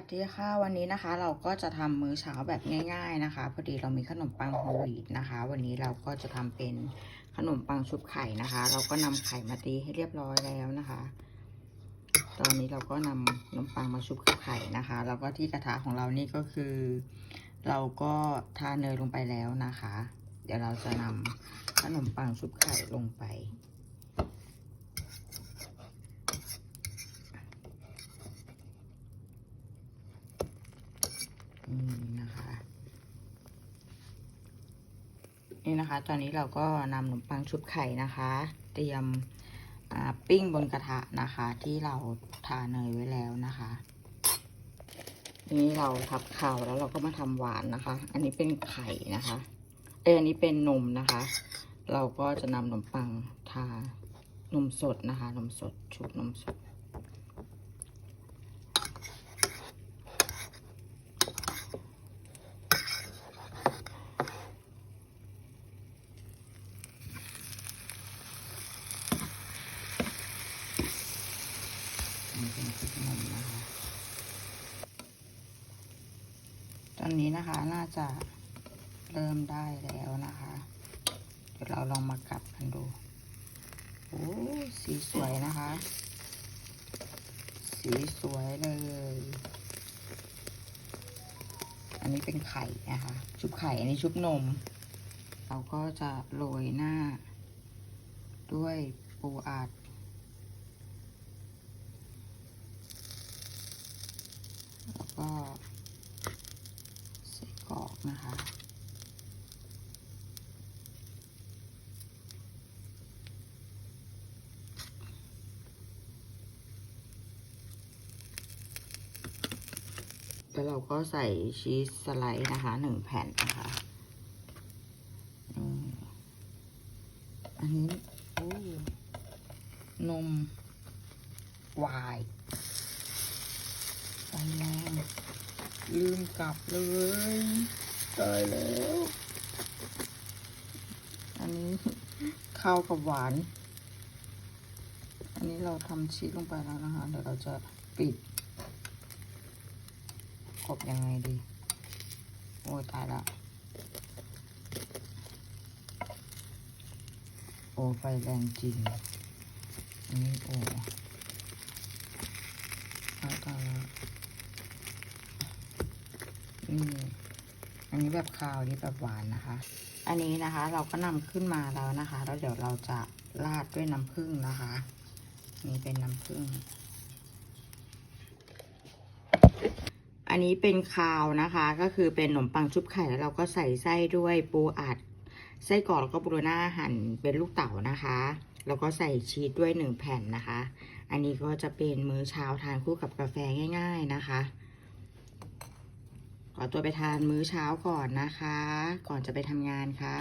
วัสดีค่ะวันนี้นะคะ เราก็จะทำมื้อเช้าแบบง่ายๆนะคะ พอดีเรามีขนมปังโฮลวีตนะคะ วันนี้เราก็จะทำเป็นขนมปังชุบไข่นะคะ เราก็นำไข่มาตีให้เรียบร้อยแล้วนะคะ ตอนนี้เราก็นำขนมปังมาชุบกับไข่นะคะ แล้วก็ที่กระทะของเรานี่ก็คือ เราก็ทาเนยลงไปแล้วนะคะ เดี๋ยวเราจะนำขนมปังชุบไข่ลงไป นี่นะคะ นี่นะคะ ตอนนี้เราก็นำขนมปังชุบไข่นะคะ เตรียมปิ้งบนกระทะนะคะ ที่เราทาเนยไว้แล้วนะคะนี่เราทับข่าวแล้วเราก็มาทำหวานนะคะ อันนี้เป็นไข่นะคะ เอยอันนี้เป็นนมนะคะ เราก็จะนำขนมปังทานมสดนะคะนมสดชุบนมสด นี่เป็นชุดนมนะคะ ต อนนี้นะคะน่าจะเริ่มได้แล้วนะคะเดี๋ยวเราลองมากลับกันดูโอ้สีสวยนะคะ สีสวยเลย อันนี้เป็นไข่นะคะ ชุบไข่อันนี้ชุบนม เราก็จะโรยหน้า ด้วยปูอัด แล้วก็ใส่กรอก นะคะ แล้วเราก็ใส่ชีสสไลด์นะคะหนึ่งแผ่นนะคะ อันนี้นมวายไฟแรงลืมกลับเลย ตายแล้ว อันนี้ข้าวกับหวาน อันนี้เราทำชีสลงไปแล้วนะคะ เดี๋ยวเราจะปิดกบยังไงดี โอ้ตายละโอ้ไฟแรงจริงอันนี้โอ้ตายละนี่ นนี้แบบคาวอันนี้แบบหวานนะคะ อันนี้นะคะเราก็นำขึ้นมาแล้วนะคะแล้วเดี๋ยวเราจะราดด้วยน้ำผึ้งนะคะ นี่เป็นน้ำผึ้งอันนี้เป็นคาวนะคะ ก็คือเป็นขนมปังชุบไข่แล้วเราก็ใส่ไส้ด้วยปูอัดไส้กรอกแล้วก็บรูน่าหั่นเป็นลูกเต๋านะคะ แล้วก็ใส่ชีสด้วยหนึ่งแผ่นนะคะ อันนี้ก็จะเป็นมื้อเช้าทานคู่กับกาแฟง่าย ๆนะคะ ขอตัวไปทานมื้อเช้าก่อนนะคะ ก่อนจะไปทำงานค่ะ